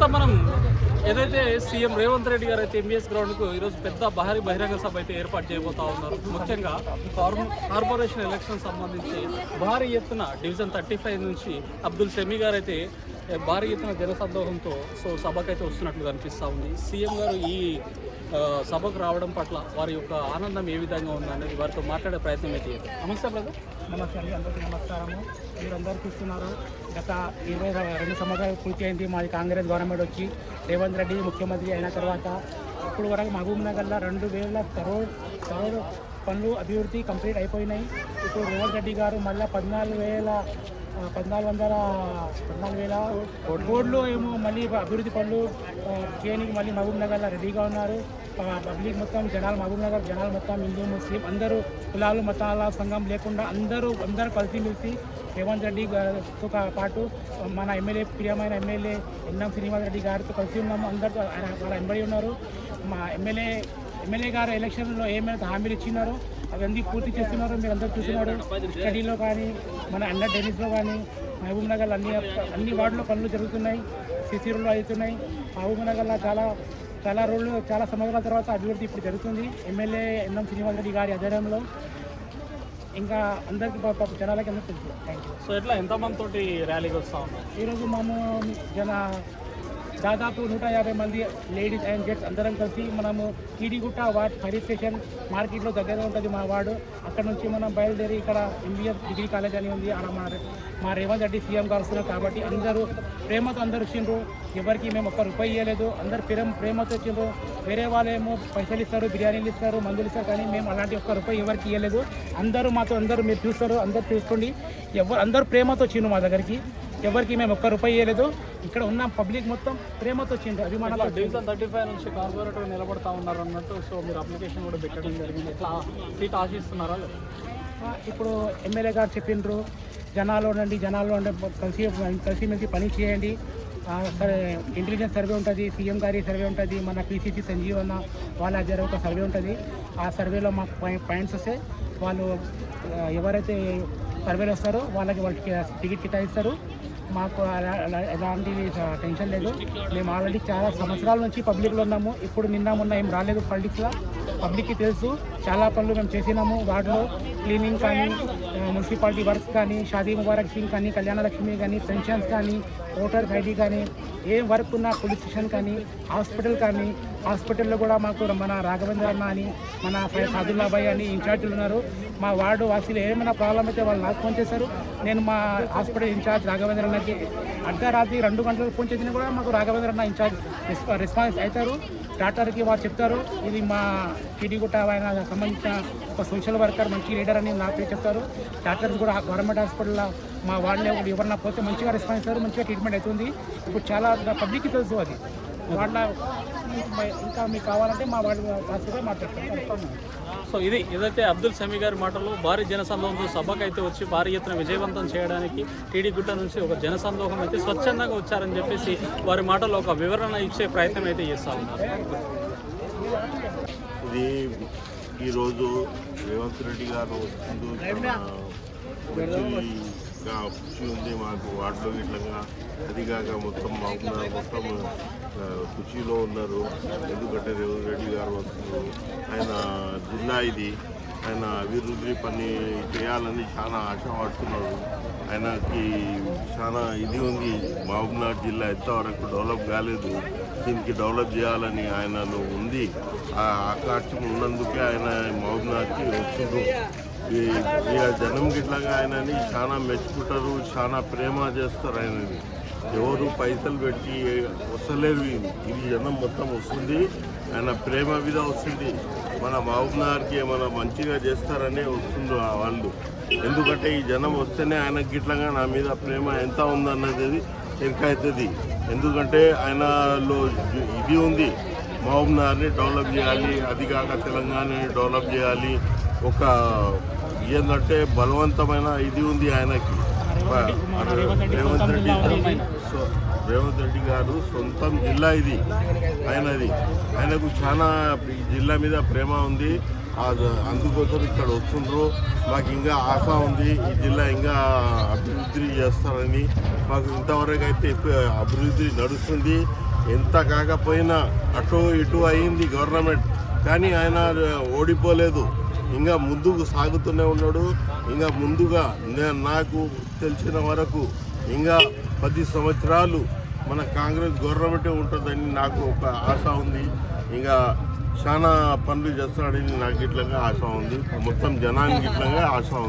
ప్రస్తుతం మనం ఏదైతే సీఎం రేవంత్ రెడ్డి గారు అయితే ఎంబీఎస్ గ్రౌండ్కు ఈరోజు పెద్ద భారీ బహిరంగ సభ అయితే ఏర్పాటు చేయబోతా ఉన్నారు. ముఖ్యంగా కార్పొరేషన్ ఎలక్షన్ సంబంధించి భారీ ఎత్తున డివిజన్ థర్టీ ఫైవ్ నుంచి అబ్దుల్ షమీ గారు అయితే భారీ ఎత్తున జనసందోహంతో సో సభకైతే వస్తున్నట్లు కనిపిస్తూ ఉంది. సీఎం గారు ఈ సభకు రావడం పట్ల వారి యొక్క ఆనందం ఏ విధంగా ఉందనేది వారితో మాట్లాడే ప్రయత్నం అయితే నమస్తే బ్రదర్. నమస్తే అండి అందరికీ నమస్కారము. మీరందరూ చూస్తున్నారు గత ఇరవై రెండు సంవత్సరాలు పూర్తి అయింది మాది కాంగ్రెస్ గవర్నమెంట్ వచ్చి. రేవంత్ రెడ్డి ముఖ్యమంత్రి అయిన తర్వాత ఇప్పుడు వరకు మహబూబ్ నగర్లో రెండు వేల కరోడ్ కరోడ్ పనులు అభివృద్ధి కంప్లీట్ అయిపోయినాయి. ఇప్పుడు రేవంత్ రెడ్డి గారు మళ్ళీ పద్నాలుగు వేల పద్నాలుగు వందల పద్నాలుగు వేల. కోట్లు ఏమో మళ్ళీ అభివృద్ధి పనులు చేయడానికి మళ్ళీ మహబూబ్ నగర్లో రెడీగా ఉన్నారు. పబ్లిక్ మొత్తం జనాలు మహబూబ్ నగర్ జనాలు మొత్తం హిందూ ముస్లిం అందరూ కులాలు మతాల సంఘం లేకుండా అందరూ అందరూ కలిసిమెలిసి రేవంత్ రెడ్డి గారితో పాటు మన ఎమ్మెల్యే ప్రియమైన ఎమ్మెల్యే ఎన్ఎం శ్రీనివాస్ రెడ్డి గారితో కలిసి ఉన్నాము. అందరితో ఆయన వాళ్ళ వెంబడి ఉన్నారు. మా ఎమ్మెల్యే ఎమ్మెల్యే గారు ఎలక్షన్లో ఏమైనా హామీలు ఇచ్చినారో అవన్నీ పూర్తి చేస్తున్నారు మీరు అందరూ చూస్తున్నారు. స్టడీలో కానీ మన అండర్ టెన్నిస్లో కానీ మహబూబ్ నగర్ అన్ని అన్ని వార్డులో పనులు జరుగుతున్నాయి సిసి రోడ్లు అవుతున్నాయి. మహబూబ్ నగర్లో చాలా చాలా రోజులు చాలా సంవత్సరాల తర్వాత అభివృద్ధి ఇప్పుడు జరుగుతుంది. ఎమ్మెల్యే ఎన్ఎం శ్రీనివాస్ రెడ్డి గారి ఆధ్వర్యంలో ఇంకా అందరికీ జనాలకి అందరికీ తెలుసు. థ్యాంక్ యూ సో ఎట్లా ఎంతమంది తోటి ర్యాలీకి వస్తూ ఈరోజు మేము జన దాదాపు నూట యాభై మంది లేడీస్ అండ్ జెంట్స్ అందరం కలిసి మనము కీడిగుట్ట వార్డ్ ఫైర్ స్టేషన్ మార్కెట్లో దగ్గరగా ఉంటుంది మా వార్డు. అక్కడ నుంచి మనం బయలుదేరి ఇక్కడ ఎంబీఎస్ డిగ్రీ కాలేజ్ అని ఉంది. అక్కడ మా మా రేవంత్ రెడ్డి సీఎం గారు వస్తున్నారు కాబట్టి అందరూ ప్రేమతో అందరు వచ్చిండ్రు. ఎవరికి మేము ఒక్క రూపాయి ఇవ్వలేదు అందరు ప్రేమ ప్రేమతో వచ్చిండ్రు. వేరే వాళ్ళు ఏమో పైసలు ఇస్తారు బిర్యానీలు ఇస్తారు మందులు ఇస్తారు కానీ మేము అలాంటి ఒక్క రూపాయి ఎవరికి ఇవ్వలేదు అందరూ మాతో అందరూ మీరు చూస్తారు అందరు చూసుకోండి ఎవరు అందరూ ప్రేమతో వచ్చిండ్రు మా దగ్గరికి. ఎవరికి మేము ఒక్క రూపాయి ఇవ్వలేదు ఇక్కడ ఉన్న పబ్లిక్ మొత్తం ప్రేమతో అభిమానంతో వచ్చిండ్రు. డివిజన్ థర్టీ ఫైవ్ నుంచి కార్పొరేటర్ నిలబడతా ఉన్నారు అన్నట్టు సో మీరు అప్లికేషన్ కూడా పెట్టడం జరిగింది. ఎట్లా సీట్ ఆశిస్తున్నారా? ఇప్పుడు ఎమ్మెల్యే గారు చెప్పిండ్రు జనాలు ఉండండి జనాల్లో ఉండి కలిసి కలిసిమెలిసి పని చేయండి. సరే ఇంటెలిజెన్స్ సర్వే ఉంటుంది సీఎం గారి సర్వే ఉంటుంది మన పీసీసీ సంజీవ్ అన్న వాళ్ళ దగ్గర ఒక సర్వే ఉంటుంది. ఆ సర్వేలో మాకు పాయి- పాయింట్స్ వస్తే వాళ్ళు ఎవరైతే సర్వేలో వస్తారో వాళ్ళకి వాళ్ళకి టికెట్ కేటాయిస్తారు. మాకు అలా- టెన్షన్ లేదు. మేము ఆల్రెడీ చాలా సంవత్సరాల నుంచి పబ్లిక్లో ఉన్నాము. ఇప్పుడు నిన్న మొన్న ఏం రాలేదు పబ్లిక్లో పబ్లిక్కి తెలుసు. చాలా పనులు మేము చేసినాము వార్డులో. క్లీనింగ్ కానీ మున్సిపాలిటీ వర్క్స్ కానీ షాదీ ముబారక్ సింగ్ కానీ కళ్యాణలక్ష్మి కానీ పెన్షన్స్ కానీ ఓటర్ ఐడి కానీ ఏం వర్క్ ఉన్నా పోలీస్ స్టేషన్ కానీ హాస్పిటల్ కానీ హాస్పిటల్లో కూడా మాకు మన రాఘవేంద్ర అన్న అని మన సాదుల్లాబాయ్ అని ఇన్ఛార్జీలు ఉన్నారు. మా వార్డు వాసీలు ఏమైనా ప్రాబ్లం అయితే వాళ్ళు నాకు ఫోన్ చేశారు. నేను మా హాస్పిటల్ ఇన్ఛార్జ్ రాఘవేంద్ర అన్నకి అర్ధరాత్రి రెండు గంటలకు ఫోన్ చేసినా కూడా మాకు రాఘవేంద్ర అన్న ఇన్ఛార్జ్ రెస్పా- రెస్పాన్స్ అవుతారు. డాక్టర్కి వారు చెప్తారు. ఇది మా కిడిగుట్ట ఆయన సంబంధించిన ఒక సోషల్ వర్కర్ మంచి లీడర్ అని నా పేరు చెప్తారు. డాక్టర్స్ కూడా గవర్నమెంట్ హాస్పిటల్లో మా వాళ్ళే ఎవరన్నా పోతే మంచిగా రెస్పాన్స్ ఇస్తారు మంచిగా ట్రీట్మెంట్ అవుతుంది. ఇప్పుడు చాలా పబ్లిక్కి తెలుసు అది. వాళ్ళ ఇంకా మీకు కావాలంటే మా వాళ్ళు హాస్పిటల్ మాట్లాడతారు సో ఇది ఏదైతే అబ్దుల్ సమీ గారి మాటలు భారీ జనసందోహంతో సభకు అయితే వచ్చి భారీ ఎత్తున విజయవంతం చేయడానికి టీడీ గుట్ట నుంచి ఒక జనసందోహం అయితే స్వచ్ఛందంగా వచ్చారని చెప్పేసి వారి మాటలో ఒక వివరణ ఇచ్చే ప్రయత్నం అయితే చేస్తా ఉన్నారు. ఇది ఈరోజు రేవంత్ రెడ్డి గారు చాలా ఖుషి ఉంది మాకు వాటిలో ఇట్లా అది కాక మొత్తం మాకు మొత్తం కృషిలో ఉన్నారు. ఎందుకంటే రేవంత్ రెడ్డి గారు వస్తున్నారు. ఆయన జిల్లా ఇది. ఆయన అభివృద్ధి పని చేయాలని చాలా ఆశపడుతున్నారు ఆయనకి చాలా ఇది ఉంది. మహబూబ్నగర్ జిల్లా ఎంతవరకు డెవలప్ కాలేదు. దీనికి డెవలప్ చేయాలని ఆయనలో ఉంది. ఆ ఆకాశం ఉన్నందుకే ఆయన మహబూబ్నగర్కి వస్తున్నారు. ఈ జనం గిట్లాగా ఆయనని చాలా మెచ్చుకుంటారు చాలా ప్రేమ చేస్తారు ఆయనని. ఎవరు పైసలు పెట్టి వస్తలేరు ఇది జనం మొత్తం వస్తుంది. ఆయన ప్రేమ మీద వస్తుంది. మన మహబూబ్నగర్కి ఏమైనా మంచిగా చేస్తారనే వస్తుంది ఆ వాళ్ళు. ఎందుకంటే ఈ జనం వస్తేనే ఆయన గిట్లంగా నా మీద ప్రేమ ఎంత ఉందన్నది ఎరకవుతుంది ఎందుకంటే ఆయనలో ఇది ఉంది. మహబూబ్నగర్ని డెవలప్ చేయాలి అది కాక తెలంగాణని డెవలప్ చేయాలి ఒక ఏంటంటే బలవంతమైన ఇది ఉంది ఆయనకి. రేవంత్ రెడ్డి సో రేవంత్ రెడ్డి గారు సొంతం జిల్లా ఇది. ఆయనది. ఆయనకు చాలా ఈ జిల్లా మీద ప్రేమ ఉంది. అది అందుకోసం ఇక్కడ వస్తుండ్రు. మాకు ఇంకా ఆశ ఉంది. ఈ జిల్లా ఇంకా అభివృద్ధి చేస్తారని. మాకు ఇంతవరకు అయితే అభివృద్ధి నడుస్తుంది. ఎంత కాకపోయినా అటు ఇటు అయింది గవర్నమెంట్. కానీ ఆయన ఓడిపోలేదు. ఇంకా ముందుకు సాగుతూనే ఉన్నాడు. ఇంకా ముందుగా నాకు తెలిసిన వరకు ఇంకా పది సంవత్సరాలు మన కాంగ్రెస్ గవర్నమెంటే ఉంటుందని నాకు ఒక ఆశ ఉంది. ఇంకా చాలా పనులు చేస్తాడని నాకు ఇట్లంగా ఆశ ఉంది. మొత్తం జనానికి ఇట్లంగా ఆశ ఉంది.